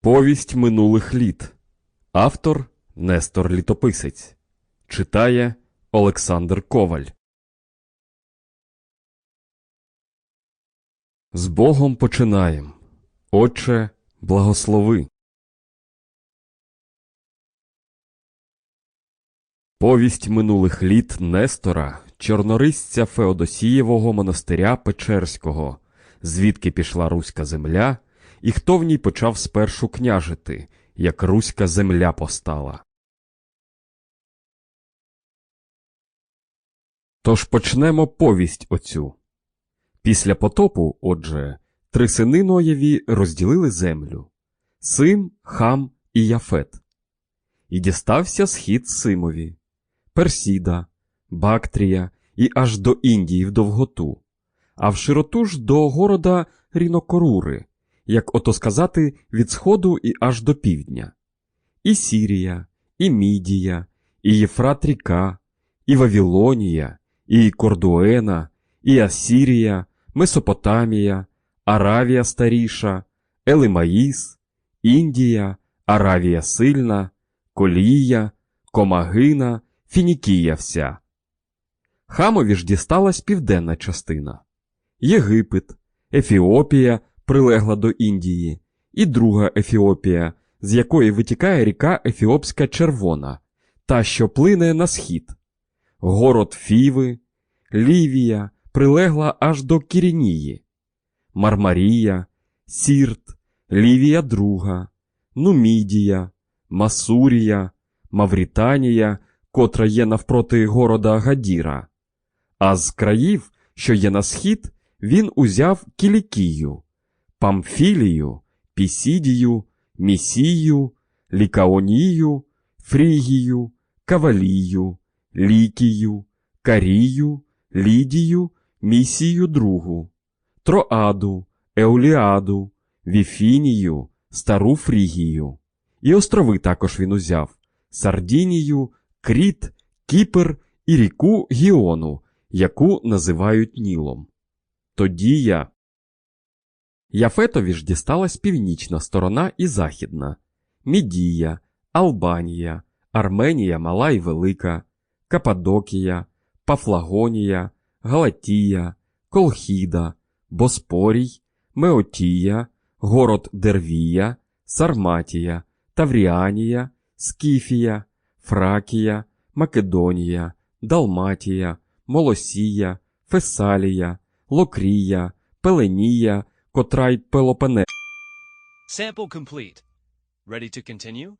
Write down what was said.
Повість минулих літ. Автор Нестор Літописець. Читає Олександр Коваль. З Богом починаєм. Отче, благослови. Повість минулих літ Нестора, чорнорисця Феодосієвого монастиря Печерського, звідки пішла руська земля, і хто в ній почав спершу княжити, як руська земля постала. Тож почнемо повість оцю. Після потопу, отже, три сини Ноєві розділили землю Сим, Хам і Яфет. І дістався схід Симові, Персіда, Бактрія і аж до Індії в довготу, а в широту ж до города Рінокорури, як ото сказати, від сходу і аж до півдня. І Сірія, і Мідія, і Єфрат ріка, і Вавілонія, і Кордуена, і Асірія, Месопотамія, Аравія старіша, Елимаїс, Індія, Аравія сильна, Колія, Комагина, Фінікія вся. Хамові ж дісталась південна частина Єгипет, Ефіопія прилегла до Індії, і друга Ефіопія, з якої витікає ріка Ефіопська Червона, та що плине на схід. Город Фіви, Лівія прилегла аж до Кірінії, Мармарія, Сірт, Лівія Друга, Нумідія, Масурія, Мавританія, котра є навпроти города Гадіра. А з країв, що є на схід, він узяв Кілікію, Памфілію, Пісідію, Місію, Лікаонію, Фрігію, Кавалію, Лікію, Карію, Лідію, Місію другу, Троаду, Еуліаду, Віфінію, Стару Фрігію. І острови також він узяв Сардінію, Кріт, Кіпр і ріку Гіону, яку називають Нілом. Тоді я. Яфетові ж дісталась північна сторона і західна. Мідія, Албанія, Арменія Мала і Велика, Кападокія, Пафлагонія, Галатія, Колхіда, Боспорій, Меотія, город Дервія, Сарматія, Тавріанія, Скіфія, Фракія, Македонія, Далматія, Молосія, Фесалія, Локрія, Пеленія, котра й Пелопене. Sample complete. Ready to continue?